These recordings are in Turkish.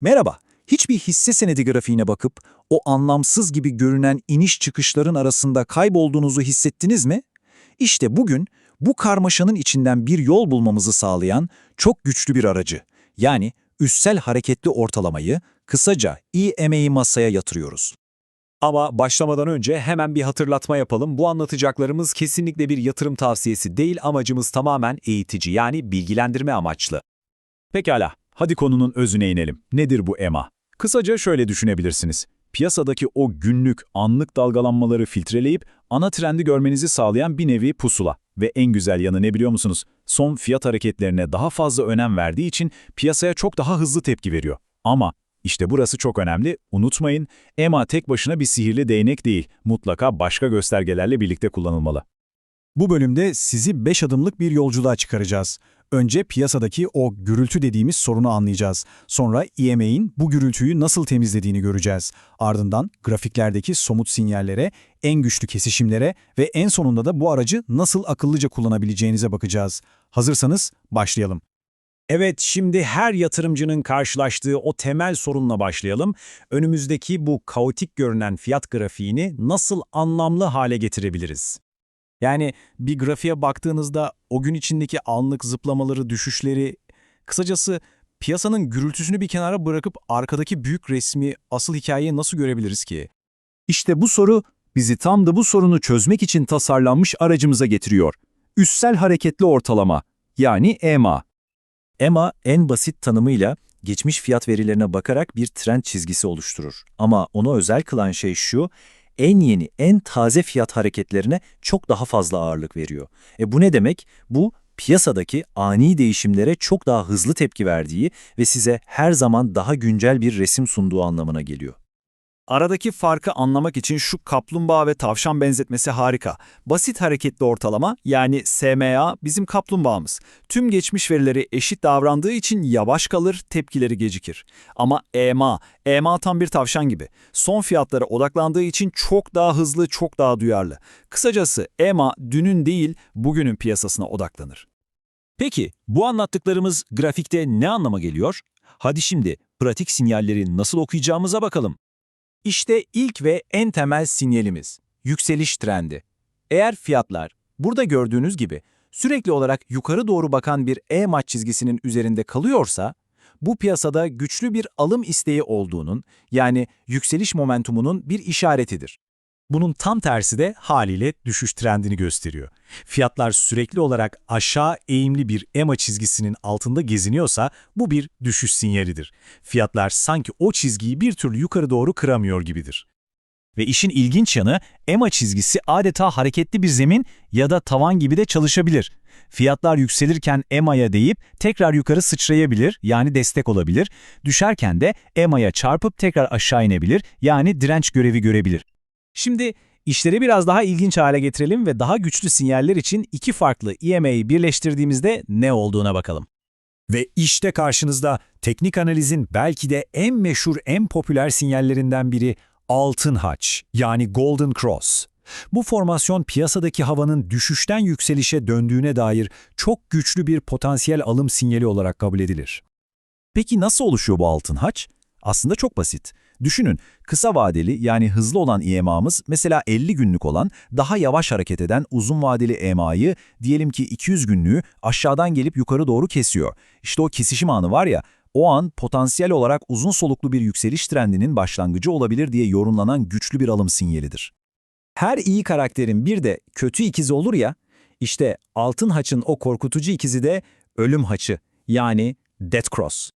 Merhaba, hiçbir hisse senedi grafiğine bakıp o anlamsız gibi görünen iniş çıkışların arasında kaybolduğunuzu hissettiniz mi? İşte bugün bu karmaşanın içinden bir yol bulmamızı sağlayan çok güçlü bir aracı, yani üssel hareketli ortalamayı, kısaca EMA'yı masaya yatırıyoruz. Ama başlamadan önce hemen bir hatırlatma yapalım. Bu anlatacaklarımız kesinlikle bir yatırım tavsiyesi değil, amacımız tamamen eğitici yani bilgilendirme amaçlı. Pekala, hadi konunun özüne inelim. Nedir bu EMA? Kısaca şöyle düşünebilirsiniz. Piyasadaki o günlük, anlık dalgalanmaları filtreleyip ana trendi görmenizi sağlayan bir nevi pusula. Ve en güzel yanı ne biliyor musunuz? Son fiyat hareketlerine daha fazla önem verdiği için piyasaya çok daha hızlı tepki veriyor. Ama işte burası çok önemli. Unutmayın, EMA tek başına bir sihirli değnek değil. Mutlaka başka göstergelerle birlikte kullanılmalı. Bu bölümde sizi 5 adımlık bir yolculuğa çıkaracağız. Önce piyasadaki o gürültü dediğimiz sorunu anlayacağız. Sonra EMA'in bu gürültüyü nasıl temizlediğini göreceğiz. Ardından grafiklerdeki somut sinyallere, en güçlü kesişimlere ve en sonunda da bu aracı nasıl akıllıca kullanabileceğinize bakacağız. Hazırsanız başlayalım. Evet, şimdi her yatırımcının karşılaştığı o temel sorunla başlayalım. Önümüzdeki bu kaotik görünen fiyat grafiğini nasıl anlamlı hale getirebiliriz? Yani bir grafiğe baktığınızda o gün içindeki anlık zıplamaları, düşüşleri, kısacası piyasanın gürültüsünü bir kenara bırakıp arkadaki büyük resmi, asıl hikayeyi nasıl görebiliriz ki? İşte bu soru bizi tam da bu sorunu çözmek için tasarlanmış aracımıza getiriyor. Üssel hareketli ortalama, yani EMA. EMA en basit tanımıyla geçmiş fiyat verilerine bakarak bir trend çizgisi oluşturur. Ama onu özel kılan şey şu, en yeni, en taze fiyat hareketlerine çok daha fazla ağırlık veriyor. E bu ne demek? Bu piyasadaki ani değişimlere çok daha hızlı tepki verdiği ve size her zaman daha güncel bir resim sunduğu anlamına geliyor. Aradaki farkı anlamak için şu kaplumbağa ve tavşan benzetmesi harika. Basit hareketli ortalama yani SMA bizim kaplumbağamız. Tüm geçmiş verileri eşit davrandığı için yavaş kalır, tepkileri gecikir. Ama EMA, EMA tam bir tavşan gibi. Son fiyatlara odaklandığı için çok daha hızlı, çok daha duyarlı. Kısacası EMA dünün değil, bugünün piyasasına odaklanır. Peki bu anlattıklarımız grafikte ne anlama geliyor? Hadi şimdi pratik sinyalleri nasıl okuyacağımıza bakalım. İşte ilk ve en temel sinyalimiz, yükseliş trendi. Eğer fiyatlar, burada gördüğünüz gibi sürekli olarak yukarı doğru bakan bir E-maç çizgisinin üzerinde kalıyorsa, bu piyasada güçlü bir alım isteği olduğunun, yani yükseliş momentumunun bir işaretidir. Bunun tam tersi de haliyle düşüş trendini gösteriyor. Fiyatlar sürekli olarak aşağı eğimli bir EMA çizgisinin altında geziniyorsa bu bir düşüş sinyalidir. Fiyatlar sanki o çizgiyi bir türlü yukarı doğru kıramıyor gibidir. Ve işin ilginç yanı EMA çizgisi adeta hareketli bir zemin ya da tavan gibi de çalışabilir. Fiyatlar yükselirken EMA'ya değip tekrar yukarı sıçrayabilir yani destek olabilir. Düşerken de EMA'ya çarpıp tekrar aşağı inebilir yani direnç görevi görebilir. Şimdi işleri biraz daha ilginç hale getirelim ve daha güçlü sinyaller için iki farklı EMA'yı birleştirdiğimizde ne olduğuna bakalım. Ve işte karşınızda teknik analizin belki de en meşhur, en popüler sinyallerinden biri altın haç yani Golden Cross. Bu formasyon piyasadaki havanın düşüşten yükselişe döndüğüne dair çok güçlü bir potansiyel alım sinyali olarak kabul edilir. Peki nasıl oluşuyor bu altın haç? Aslında çok basit. Düşünün, kısa vadeli yani hızlı olan EMA'mız mesela 50 günlük olan, daha yavaş hareket eden uzun vadeli EMA'yı diyelim ki 200 günlüğü aşağıdan gelip yukarı doğru kesiyor. İşte o kesişim anı var ya, o an potansiyel olarak uzun soluklu bir yükseliş trendinin başlangıcı olabilir diye yorumlanan güçlü bir alım sinyalidir. Her iyi karakterin bir de kötü ikizi olur ya, işte altın haçın o korkutucu ikizi de ölüm haçı yani Death Cross.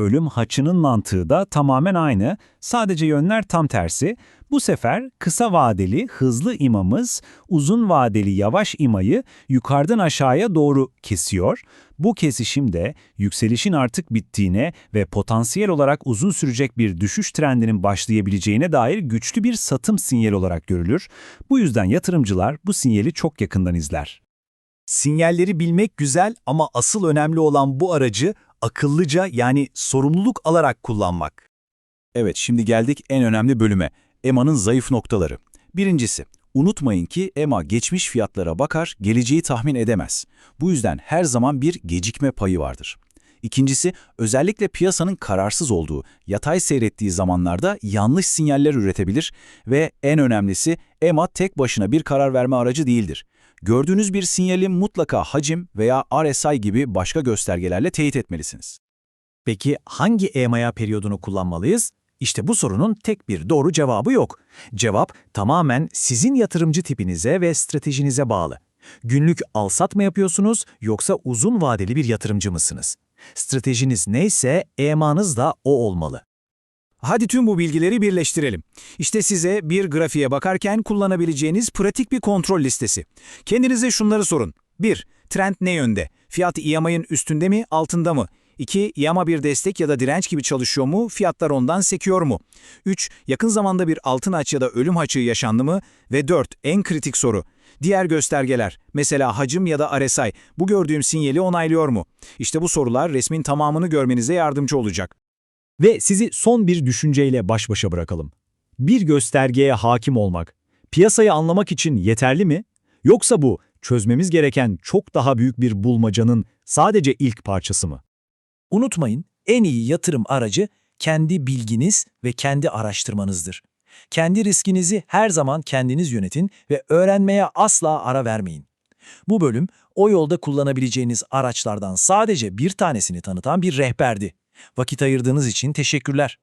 Ölüm haçının mantığı da tamamen aynı, sadece yönler tam tersi. Bu sefer kısa vadeli hızlı imamız uzun vadeli yavaş imayı yukarıdan aşağıya doğru kesiyor. Bu kesişimde yükselişin artık bittiğine ve potansiyel olarak uzun sürecek bir düşüş trendinin başlayabileceğine dair güçlü bir satım sinyali olarak görülür. Bu yüzden yatırımcılar bu sinyali çok yakından izler. Sinyalleri bilmek güzel ama asıl önemli olan bu aracı akıllıca yani sorumluluk alarak kullanmak. Evet, şimdi geldik en önemli bölüme. EMA'nın zayıf noktaları. Birincisi, unutmayın ki EMA geçmiş fiyatlara bakar, geleceği tahmin edemez. Bu yüzden her zaman bir gecikme payı vardır. İkincisi, özellikle piyasanın kararsız olduğu, yatay seyrettiği zamanlarda yanlış sinyaller üretebilir ve en önemlisi EMA tek başına bir karar verme aracı değildir. Gördüğünüz bir sinyali mutlaka hacim veya RSI gibi başka göstergelerle teyit etmelisiniz. Peki hangi EMA periyodunu kullanmalıyız? İşte bu sorunun tek bir doğru cevabı yok. Cevap tamamen sizin yatırımcı tipinize ve stratejinize bağlı. Günlük alsat mı yapıyorsunuz yoksa uzun vadeli bir yatırımcı mısınız? Stratejiniz neyse EMA'nız da o olmalı. Hadi tüm bu bilgileri birleştirelim. İşte size bir grafiğe bakarken kullanabileceğiniz pratik bir kontrol listesi. Kendinize şunları sorun. 1. Trend ne yönde? Fiyat EMA'nın üstünde mi, altında mı? 2. EMA bir destek ya da direnç gibi çalışıyor mu? Fiyatlar ondan sekiyor mu? 3. Yakın zamanda bir altın haç ya da ölüm haçı yaşandı mı? Ve 4. En kritik soru. Diğer göstergeler, mesela hacim ya da RSI, bu gördüğüm sinyali onaylıyor mu? İşte bu sorular resmin tamamını görmenize yardımcı olacak. Ve sizi son bir düşünceyle baş başa bırakalım. Bir göstergeye hakim olmak, piyasayı anlamak için yeterli mi? Yoksa bu, çözmemiz gereken çok daha büyük bir bulmacanın sadece ilk parçası mı? Unutmayın, en iyi yatırım aracı kendi bilginiz ve kendi araştırmanızdır. Kendi riskinizi her zaman kendiniz yönetin ve öğrenmeye asla ara vermeyin. Bu bölüm o yolda kullanabileceğiniz araçlardan sadece bir tanesini tanıtan bir rehberdi. Vakit ayırdığınız için teşekkürler.